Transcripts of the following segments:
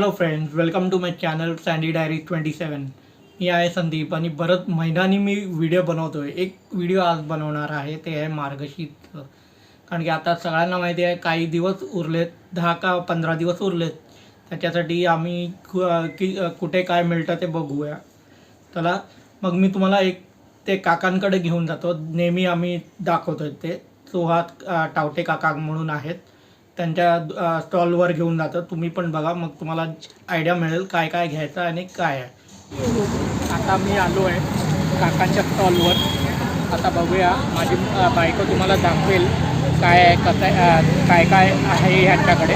Hello friends welcome to my channel Sandy diary twenty seven मी आहे संदीप आणि बरंच महिन्यांनी मी व्हिडिओ बनवतो आहे एक व्हिडिओ आज बनवणार आहे ते आहे मार्गशीर्ष. कारण की आता सगळ्यांना माहिती आहे काही दिवस उरलेत दहा का पंधरा दिवस उरलेत. त्याच्यासाठी आम्ही की कुठे काय मिळतं ते बघूया. चला मग मी तुम्हाला एक ते काकांकडे घेऊन जातो. नेहमी आम्ही दाखवतो ते. सुहास टावटे काका म्हणून आहेत. त्यांच्या स्टॉलवर घेऊन जातो तुम्ही पण बघा मग तुम्हाला आयडिया मिळेल काय काय घ्यायचं आणि काय आहे. आता मी आलो आहे काकांच्या स्टॉलवर आता बघूया माझी बायको तुम्हाला दाखवेल काय आहे कसं काय काय आहे ह्यांच्याकडे.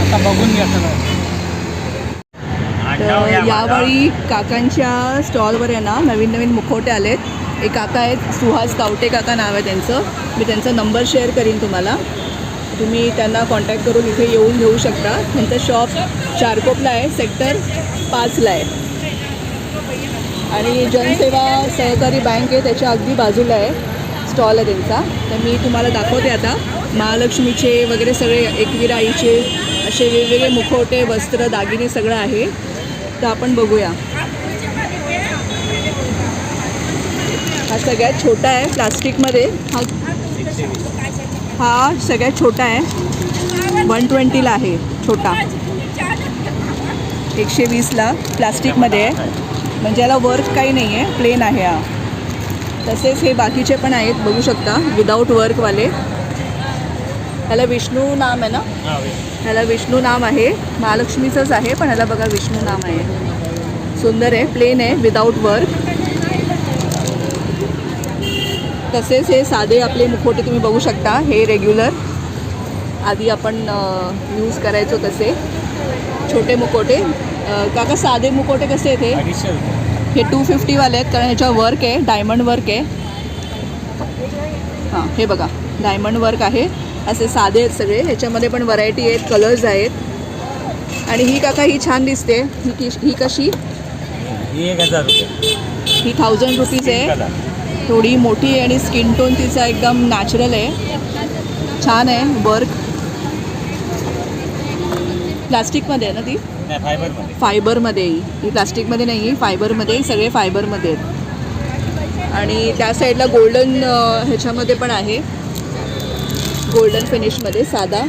आता बघून घ्या सगळं. यावेळी काकांच्या स्टॉलवर आहे ना नवीन नवीन मुखवटे आलेत. एक काका आहेत सुहास कावटे काका नाव आहे त्यांचं. मी त्यांचा नंबर शेअर करीन तुम्हाला. तुम्ही त्यांना कॉन्टॅक्ट करून इथे येऊन घेऊ शकता. त्यांचं शॉप चारकोपला आहे सेक्टर पाचला आहे. आणि जनसेवा सहकारी बँक आहे त्याच्या अगदी बाजूला आहे. स्टॉल आहे त्यांचा. तर मी तुम्हाला दाखवते आता. महालक्ष्मीचे वगैरे सगळे एकवीर आईचे असे वेगवेगळे मुखवटे वस्त्र दागिने सगळं आहे. तर आपण बघूया. हा सगळ्यात छोटा आहे प्लास्टिकमध्ये. हा हा सगळ्यात छोटा आहे. वन ट्वेंटीला आहे छोटा. एकशे वीसला प्लास्टिकमध्ये आहे. म्हणजे याला वर्क काही नाही आहे. प्लेन आहे हा. तसेच हे बाकीचे पण आहेत बघू शकता. विदाऊट वर्कवाले ह्याला विष्णू नाम आहे ना? ह्याला विष्णू नाम आहे. महालक्ष्मीचंच आहे पण ह्याला बघा विष्णू नाम आहे. सुंदर आहे प्लेन आहे विदाऊट वर्क तसेच हे साधे आपले मुखोटे तुम्ही बघू शकता हे रेग्युलर आधी आपण यूज करायचो तसे. छोटे मुखोटे अ, काका साधे मुखोटे कसे आहेत हे? हे टू फिफ्टीवाले आहेत कारण ह्याच्यावर वर्क आहे डायमंड वर्क आहे. हां हे बघा डायमंड वर्क आहे. असे साधे आहेत सगळे. ह्याच्यामध्ये पण व्हरायटी आहेत कलर्स आहेत. आणि ही काका ही छान दिसते. ही की ही कशी? ही एक हजार रुपये. ही थाउजंड रुपीज आहे. थोडी मोठी आहे आणि स्किन टोन तिचा एकदम नॅचरल आहे. छान आहे वर्क प्लास्टिकमध्ये आहे ना ती? फायबरमध्ये ही ही प्लास्टिकमध्ये नाही आहे फायबरमध्ये सगळे फायबरमध्ये आहेत. आणि त्या साईडला गोल्डन ह्याच्यामध्ये पण आहे. गोल्डन फिनिशमध्ये साधा.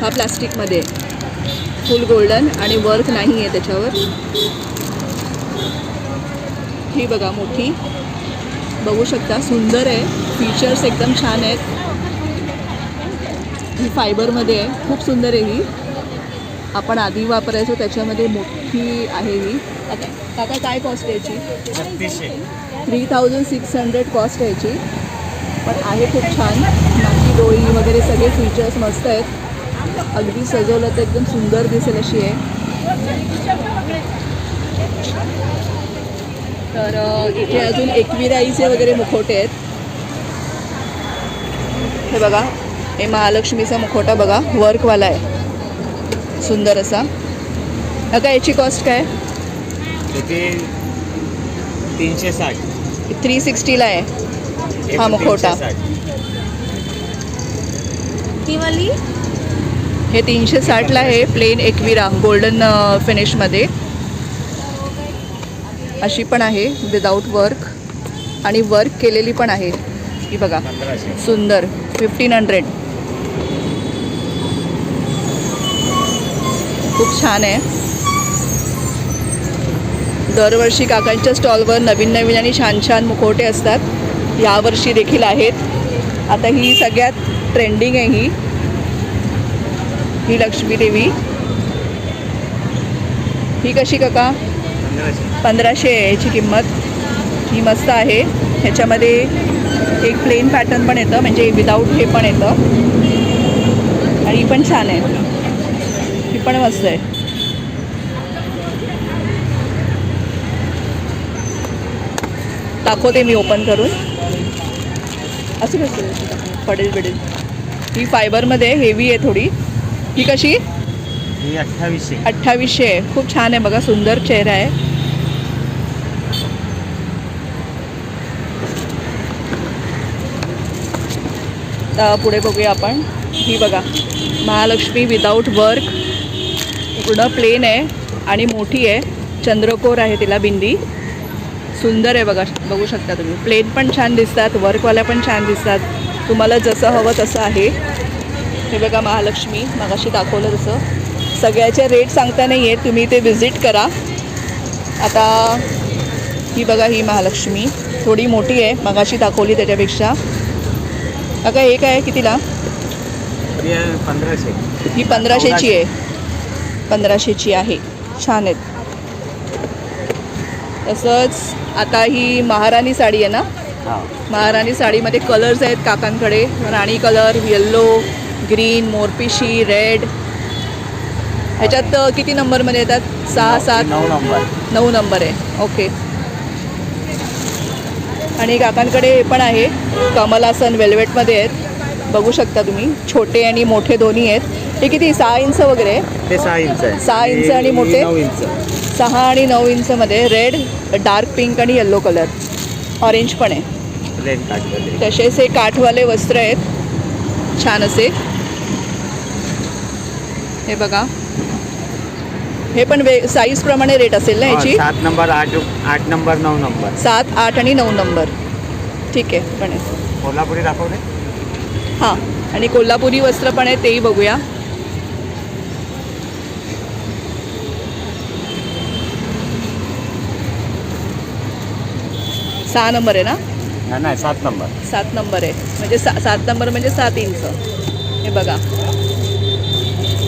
हा प्लास्टिकमध्ये फुल गोल्डन आणि वर्क नाही आहे त्याच्यावर. ही बघा मोठी. बघू शकता. सुंदर आहे. फीचर्स एकदम छान आहेत. ही फायबरमध्ये आहे. खूप सुंदर आहे ही. आपण आधी वापरायचो त्याच्यामध्ये मोठी आहे ही. आता काका काय कॉस्ट आहे याची? छत्तीसशे. Three thousand six hundred cost आहे याची. पण आहे खूप छान. नाकी डोळी वगैरे सगळे फीचर्स मस्त आहेत. अगदी सजवलं तर एकदम सुंदर दिसेल अशी आहे. तर इथे अजून एकविराईचे वगैरे मुखवटे आहेत. हे बघा हे महालक्ष्मीचा मुखवटा बघा वर्कवाला आहे. सुंदर असा. आता याची कॉस्ट काय? तीनशे साठ. थ्री सिक्स्टीला आहे हा, साठ. हे तीनशे साठला आहे प्लेन एकविरा गोल्डन फिनिशमध्ये अशी पण आहे विदाऊट वर्क आणि वर्क केलेली पण आहे. ही बघा सुंदर फिफ्टीन हंड्रेड खूप छान आहे. दरवर्षी काकांच्या स्टॉलवर नवीन नवीन आणि छान छान मुखवटे असतात. यावर्षी देखील आहेत. आता ही सगळ्यात ट्रेंडिंग आहे ही. ही लक्ष्मी देवी. ही कशी काका? पंधराशे याची किंमत. ही मस्त आहे. ह्याच्यामध्ये एक प्लेन पॅटर्न पण येतं म्हणजे विदाऊट हे पण येतं. आणि ही पण छान आहे. ही पण मस्त आहे. दाखवते मी ओपन करून. असं कसं पडेल पडेल. ही फायबरमध्ये हेवी आहे थोडी. ही कशी? अठ्ठावीसशे. अठ्ठावीसशे. आहे खूप छान आहे बघा सुंदर चेहरा आहे. आता पुढे बघूया आपण. ही बघा. महालक्ष्मी विदाऊट वर्क पूर्ण प्लेन आहे आणि मोठी आहे. चंद्रकोर आहे तिला बिंदी. सुंदर आहे बघा बघू शकता तुम्ही. प्लेन पण छान दिसतात वर्कवाल्या पण छान दिसतात. तुम्हाला जसं हवं तसं आहे. हे बघा महालक्ष्मी मगाशी दाखवलं तसं. सगळ्याचे रेट सांगता नाही आहेत तुम्ही ते व्हिजिट करा. आता ही बघा ही महालक्ष्मी. थोडी मोठी आहे मगाशी दाखवली त्याच्यापेक्षा. काका हे काय आहे? कितीला? ही पंधराशे. ही पंधराशेची आहे. पंधराशेची आहे. छान आहेत. तसंच आता ही महाराणी साडी आहे ना? हा. महाराणी साडीमध्ये कलर्स आहेत काकांकडे. राणी कलर येल्लो ग्रीन मोरपिशी रेड ह्याच्यात किती नंबरमध्ये येतात? सहा सात? नऊ नंबर. नऊ नंबर आहे. ओके आणि काकांकडे हे पण आहे. कमलासन वेल्वेटमध्ये आहेत. बघू शकता तुम्ही. छोटे आणि मोठे दोन्ही आहेत. हे किती? सहा इंच वगैरे? आहे ते सहा इंच आहे. सहा इंच आणि मोठे? सहा आणि नऊ इंचमध्ये रेड डार्क पिंक आणि येल्लो कलर ऑरेंज पण आहे. तसेच हे काठवाले वस्त्र आहेत. छान असे. हे बघा. हे पण वे साईजप्रमाणे रेट असेल ना याची? सात नंबर आठ आठ नंबर नऊ नंबर. सात आठ आणि नऊ नंबर. ठीक आहे पण कोल्हापुरी दाखवले हां आणि कोल्हापुरी वस्त्र पण आहे तेही बघूया. सहा नंबर आहे ना? नाही नाही सात नंबर. सात नंबर आहे. म्हणजे सा सात नंबर म्हणजे सात इंच. हे बघा.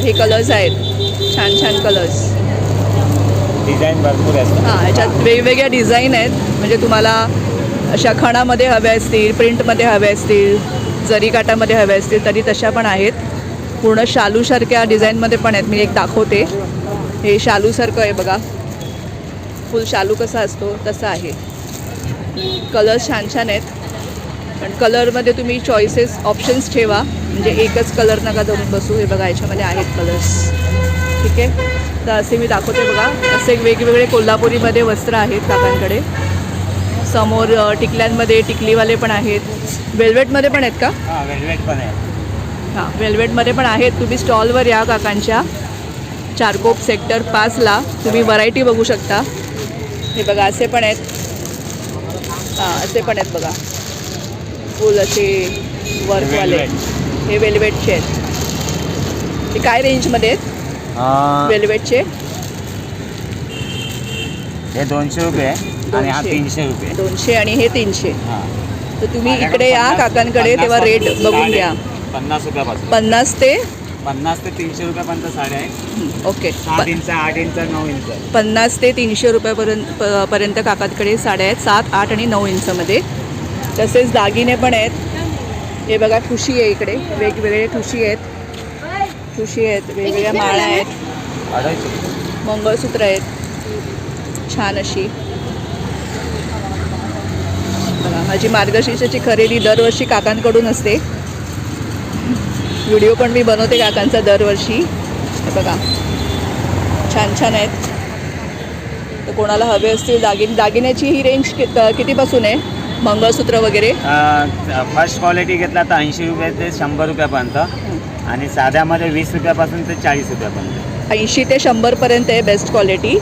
हे कलर्स आहेत. छान छान कलर्स डिझाईन भरपूर आहेत. हां याच्यात वेगवेगळ्या डिझाईन आहेत. म्हणजे तुम्हाला अशा खणामध्ये हव्या असतील प्रिंटमध्ये हव्या असतील जरीकाटामध्ये हव्या असतील तरी तशा पण आहेत. पूर्ण शालूसारख्या डिझाईनमध्ये पण आहेत. मी एक दाखवते. हे शालूसारखं आहे बघा. फुल शालू कसा असतो तसा आहे. कलर्स छान छान आहेत. पण कलरमध्ये तुम्ही चॉईसेस ऑप्शन्स ठेवा. म्हणजे एकच कलर नका धरून बसू. हे बघा याच्यामध्ये आहेत कलर्स ठीक आहे? तर असे मी दाखवते बघा. असे वेगवेगळे कोल्हापुरीमध्ये वस्त्र आहेत काकांकडे. समोर टिकल्यांमध्ये टिकलीवाले पण आहेत. वेल्वेटमध्ये पण आहेत का? हां वेलवेट पण आहे हां वेल्वेटमध्ये पण आहेत. तुम्ही स्टॉलवर या काकांच्या. चारकोप सेक्टर पाचला तुम्ही व्हरायटी बघू शकता. हे बघा असे पण आहेत. हां असे पण आहेत बघा. फुल असे वर्कवाले. हे वेल्वेटचे आहेत. हे काय रेंजमध्ये आहेत? वेल्वेटचे. हे दोनशे रुपये आहे आणि हा. तीनशे रुपये दोनशे आणि हे तीनशे. हां. तर तुम्ही इकडे या काकांकडे तेव्हा रेट बघून घ्या. पन्नास रुपयापासून. पन्नास ते पन्नास ते तीनशे रुपयापर्यंत साड्या आहेत. हं, ओके सात इंच आठ इंच नऊ इंच. पन्नास ते तीनशे रुपयापर्यंत पर्यंत काकांकडे साड्या आहेत. सात आठ आणि नऊ इंचमध्ये. तसेच दागिने पण आहेत. हे बघा ठुशी आहे इकडे. वेगवेगळे ठुशी आहेत. ठुशी आहेत वेगवेगळ्या माळ्या आहेत. मंगळसूत्र आहेत. छान अशी. बघा माझी मार्गशीर्षाची खरेदी दरवर्षी काकांकडून असते. व्हिडिओ पण मी बनवते काकांचा दरवर्षी. हे बघा. छान छान आहेत. तर कोणाला हवे असतील दागिने दागिन्याची ही रेंज कि कितीपासून आहे? मंगळसूत्र वगैरे? फर्स्ट क्वालिटी घेतला तर ऐंशी रुपये ते शंभर रुपयापर्यंत. आणि साध्यामध्ये वीस रुपयापासून ते चाळीस रुपयापर्यंत. ऐंशी ते शंभरपर्यंत आहे बेस्ट क्वालिटी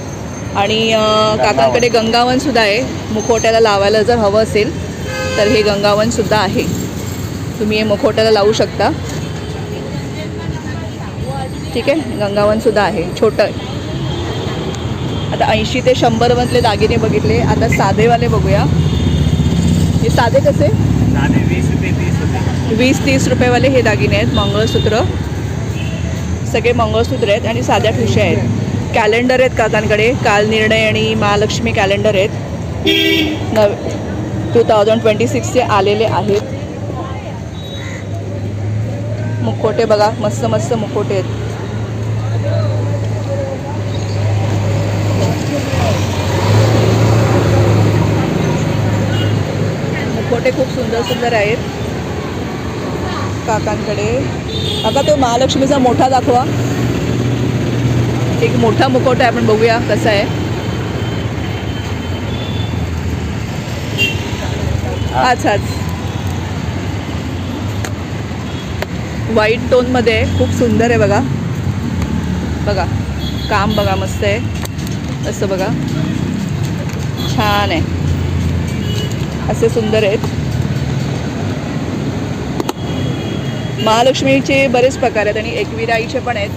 आणि अं, काकांकडे गंगावनसुद्धा आहे. मुखवट्याला लावायला जर हवं असेल तर हे गंगावनसुद्धा आहे. तुम्ही हे मुखवट्याला लावू शकता. ठीक आहे? गंगावनसुद्धा आहे. छोटं आहे. आता ऐंशी ते शंभरमधले दागिने बघितले. आता साधेवाले बघूया. हे साधे कसे? साधे वीस रुपये तीस रुपये. वीस तीस रुपयेवाले हे दागिने आहेत मंगळसूत्र. सगळे मंगळसूत्र आहेत आणि साध्या ठुशा आहेत. कॅलेंडर आहेत काकांकडे. काल निर्णय आणि महालक्ष्मी कॅलेंडर आहेत. नव टू थाउजंड ट्वेंटी सिक्सचे आलेले आहेत. मुखोटे बघा मस्त मस्त मुखोटे आहेत. मुखोटे खूप सुंदर सुंदर आहेत. काकांकडे. काका तो महालक्ष्मीचा मोठा दाखवा. एक मोठा मुखवटा आहे आपण बघूया कसा आहे. हाच हाच व्हाईट टोनमध्ये आहे खूप सुंदर आहे बघा. बघा काम बघा मस्त आहे. असं बघा. छान आहे. असे सुंदर आहेत. महालक्ष्मीचे बरेच प्रकार आहेत आणि एकविराईचे पण आहेत.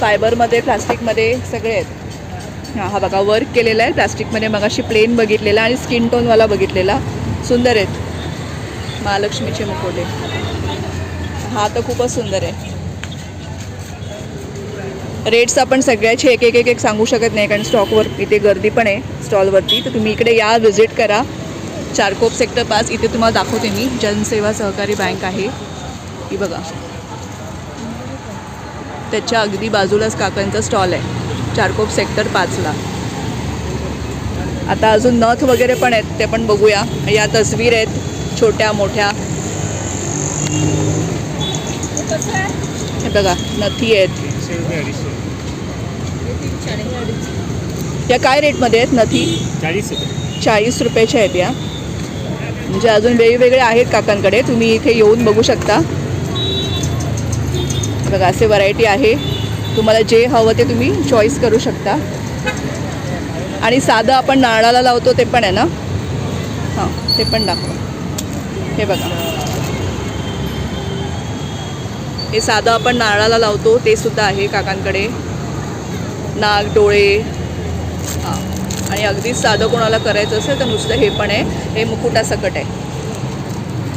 फायबरमध्ये प्लास्टिकमध्ये सगळे आहेत. हां हा बघा वर्क केलेला आहे. प्लास्टिकमध्ये मगाशी प्लेन बघितलेला आणि स्किन टोनवाला बघितलेला. सुंदर आहेत. महालक्ष्मीचे मुकोटे. हा तर खूपच सुंदर आहे. रेट्स आपण सगळ्याचे एक एक एक एक सांगू शकत नाही कारण स्टॉकवर इथे गर्दी पण आहे स्टॉलवरती. तर तुम्ही इकडे या व्हिजिट करा. चारकोप सेक्टर पाच इथे तुम्हाला दाखवते मी. जनसेवा सहकारी बँक आहे. ही बघा. त्याच्या अगदी बाजूलाच काकांचा स्टॉल आहे. चारकोप सेक्टर पाचला. आता अजून नथ वगैरे पण आहेत ते पण बघूया. या तस्वीर आहेत छोट्या मोठ्या. बघा नथी आहेत. तीनशे रुपये अडीचशे. या काय रेटमध्ये आहेत नथी? चाळीस रुपये चाळीस रुपयाच्या आहेत या. म्हणजे अजून वेगवेगळे आहेत काकांकडे. तुम्ही इथे येऊन बघू शकता. बघा असे व्हरायटी आहे. तुम्हाला जे हवं ते तुम्ही चॉईस करू शकता. आणि साधं आपण नारळाला लावतो ते पण आहे ना? हां ते पण दाखवा. हे बघा. हे साधं आपण नारळाला लावतो ते सुद्धा आहे काकांकडे. नाग डोळे. हां. आणि अगदीच साधं कोणाला करायचं असेल तर नुसतं हे पण आहे. हे मुकुटासकट आहे.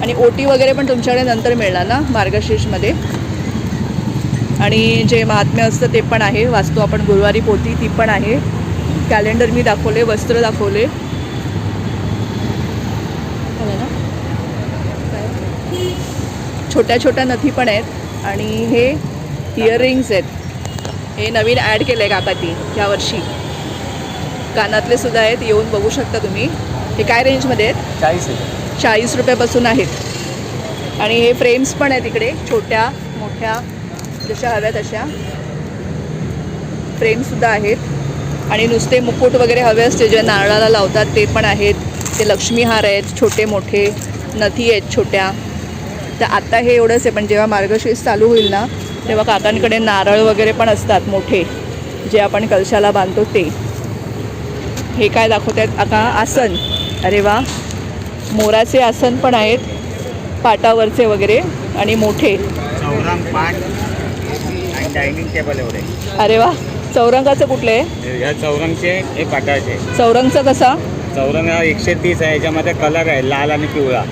आणि ओटी वगैरे पण तुमच्याकडे नंतर मिळणार ना मार्गशीर्षमध्ये. आणि जे महात्म्य असतं ते पण आहे. वाचतो आपण गुरुवारी पोती ती पण आहे. कॅलेंडर मी दाखवले वस्त्र दाखवले. ना? छोट्या छोट्या नथी पण आहेत. आणि हे इयरिंग्स आहेत. हे नवीन ॲड केलं आहे काकाती यावर्षी. कानातले सुद्धा आहेत येऊन बघू शकता तुम्ही. हे काय रेंजमध्ये आहेत? चाळीस रुपये. चाळीस रुपयापासून आहेत. आणि हे फ्रेम्स पण आहेत इकडे छोट्या मोठ्या जशा हव्या तशा. फ्रेमसुद्धा आहेत. आणि नुसते मुकुट वगैरे हवे असते जे नारळाला लावतात ते पण आहेत. ते लक्ष्मीहार आहेत छोटे मोठे नथी आहेत छोट्या. तर आता हे एवढंच आहे पण जेव्हा मार्गशीर्ष चालू होईल ना तेव्हा काकांकडे नारळ वगैरे पण असतात मोठे जे आपण कलशाला बांधतो ते. हे काय दाखवत आहेत आता आसन. अरे वा. मोराचे आसन पण आहेत पाटावरचे वगैरे आणि मोठे. डायनिंग टेबल एवढे. अरे वा. चौरंगाचं कुठले आहे? या चौरंगचे हे पाटाचे. चौरंगचा कसा? चौरंग हा एकशे तीस आहे याच्यामध्ये कलर आहे लाल आणि पिवळा.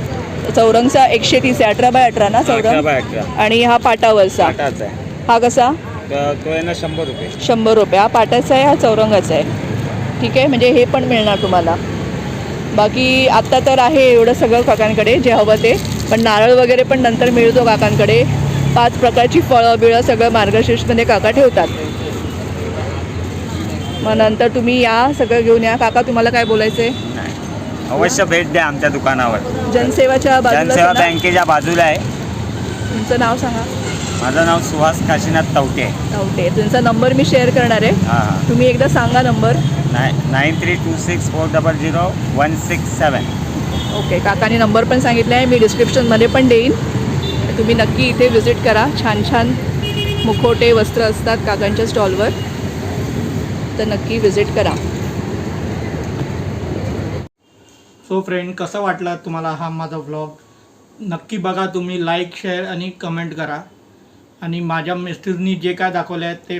चौरंगचा एकशे तीस आहे अठरा बाय अठरा ना अठरा चौरंग? बाय अठरा. आणि हा पाटावरचा. पाटाचा आहे. हा कसा? तर तो आहे ना शंभर रुपये. शंभर रुपये. हा पाटाचा आहे हा चौरंगाचा आहे. ठीक आहे? म्हणजे हे पण मिळणार तुम्हाला. बाकी आत्ता तर आहे एवढं सगळं काकांकडे जे हवं ते. पण नारळ वगैरे पण नंतर मिळतो काकांकडे. पाच प्रकारची फळं बिळं सगळं मार्गशीर्षमध्ये काका ठेवतात. मग नंतर तुम्ही या सगळं घेऊन या. काका तुम्हाला काय बोलायचं आहे अवश्य भेट द्या आमच्या दुकानावर. जनसेवाच्या बाजूला जनसेवा बँकेच्या बाजूला आहे. तुमचं नाव सांगा. माझं नाव सुहास काशीनाथ तवटे आहे. ओके तुमचा नंबर मी शेअर करणार आहे. हां. हां तुम्ही एकदा सांगा number. Nine nine three two six four double zero one six seven. Okay. काकाने नंबर पण सांगितला आहे. मी डिस्क्रिप्शनमध्ये पण देईन. तुम्ही नक्की इथे व्हिजिट करा. छान छान मुखोटे वस्त्र असतात काकांच्या स्टॉलवर. तर नक्की व्हिजिट करा. सो फ्रेंड कसं वाटला तुम्हाला हा माझा व्लॉग नक्की बघा तुम्ही लाईक शेअर आणि कमेंट करा. आणि माझ्या मिस्टरनी जे काय दाखवले आहेत ते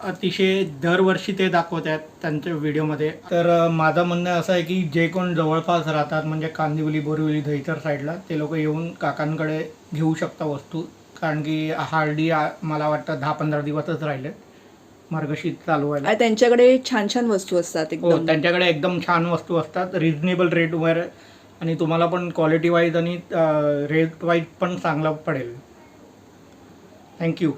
अतिशय दरवर्षी ते दाखवत आहेत त्यांच्या व्हिडिओमध्ये तर माझं म्हणणं असं आहे की जे कोण जवळपास राहतात म्हणजे कांदिवली बोरिवली दहीतर साईडला ते लोक येऊन काकांकडे घेऊ शकता वस्तू. कारण की हार्डी मला वाटतं दहा पंधरा दिवसच राहिले. मार्गशीर्ष चालू आणि त्यांच्याकडे छान छान वस्तू असतात हो एकदम. त्यांच्याकडे एकदम छान वस्तू असतात. रिजनेबल रेटवर आणि तुम्हाला पण क्वालिटी वाईज आणि रेट वाईज पण चांगलं पडेल. थँक्यू